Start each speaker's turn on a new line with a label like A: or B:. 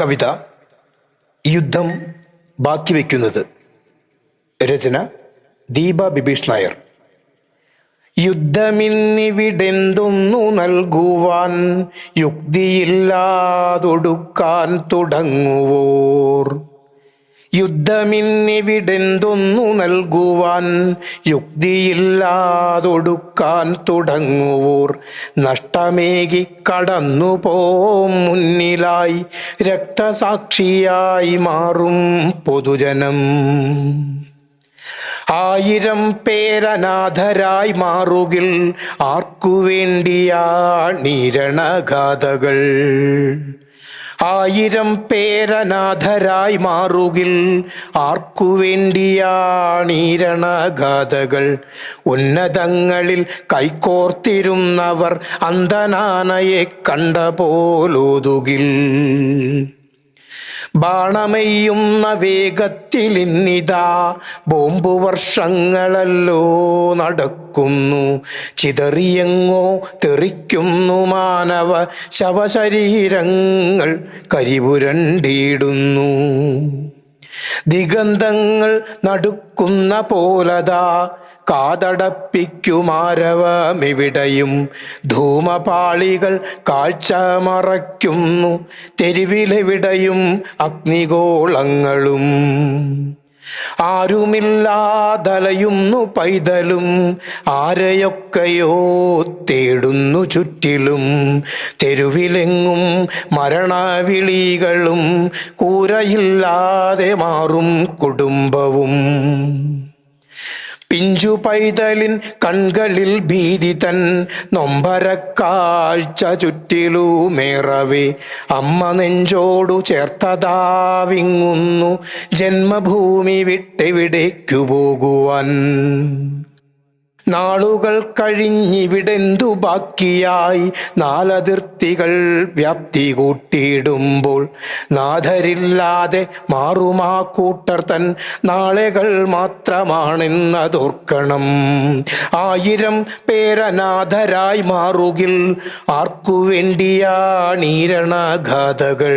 A: കവിത യുദ്ധം ബാക്കി വയ്ക്കുന്നത് രചന ദീപ ബിബീഷ് നായർ. യുദ്ധമിന്നിവിടെന്തൊന്നു നൽകുവാൻ? യുക്തിയില്ലാതൊടുക്കാൻ തുടങ്ങുവോർ? യുദ്ധമിന്നിവിടെന്തൊന്നു നൽകുവാൻ യുക്തിയില്ലാതൊടുക്കാൻ തുടങ്ങുവോർ. നഷ്ടമേകി കടന്നു പോം മുന്നിലായി രക്തസാക്ഷിയായി മാറും പൊതുജനം. ആയിരം പേരനാഥരായി മാറുകിൽ ആർക്കു വേണ്ടിയാണീരണഗാഥകൾ ആയിരം പേരനാഥരായി മാറുകിൽ ആർക്കു വേണ്ടിയാണീരണഗാഥകൾ ഉന്നതങ്ങളിൽ കൈകോർത്തിരുന്നവർ അന്തനാനയെ കണ്ട പോലോതുകിൽ ബാണമെയ്യുന്ന വേഗത്തിലിന്നിതാ ബോംബ് വർഷങ്ങളല്ലോ നടക്കുന്നു. ചിതറിയെങ്ങോ തെറിക്കുന്നു മാനവ ശവശരീരങ്ങൾ കരിപുരണ്ടിടുന്നു. ദിഗന്ധങ്ങൾ നടുക്കുന്ന പോലതാ. കാതടപ്പിക്കുമാരവമിവിടെയും ധൂമപാളികൾ കാഴ്ച മറയ്ക്കുന്നു തെരുവിലെവിടെയും അഗ്നിഗോളങ്ങളും ആരുമില്ലാതലയുന്നു പൈതലും ആരെയൊക്കെയോ തേടുന്നു ചുറ്റിലും. തെരുവിലെങ്ങും മരണവിളികളും കൂരയില്ലാതെ മാറും കുടുംബവും. പിഞ്ചു പൈതലിൻ കൺകളിൽ ഭീതി തൻ നൊമ്പരക്കാഴ്ച ചുറ്റിലൂമേറവേ അമ്മ നെഞ്ചോടു ചേർത്തതാവിങ്ങുന്നു. ജന്മഭൂമി വിട്ടെവിടേക്കു പോകുവാൻ. നാളുകൾ കഴിഞ്ഞിവിടെന്തു ബാക്കിയായി? നാലതിർത്തികൾ വ്യാപ്തി കൂട്ടിയിടുമ്പോൾ നാഥരില്ലാതെ മാറുമാ കൂട്ടർ തൻ നാളുകൾ മാത്രമാണെന്നതോർക്കണം. ആയിരം പേരനാഥരായി മാറുകിൽ ആർക്കു വേണ്ടിയാണീരണഗാഥകൾ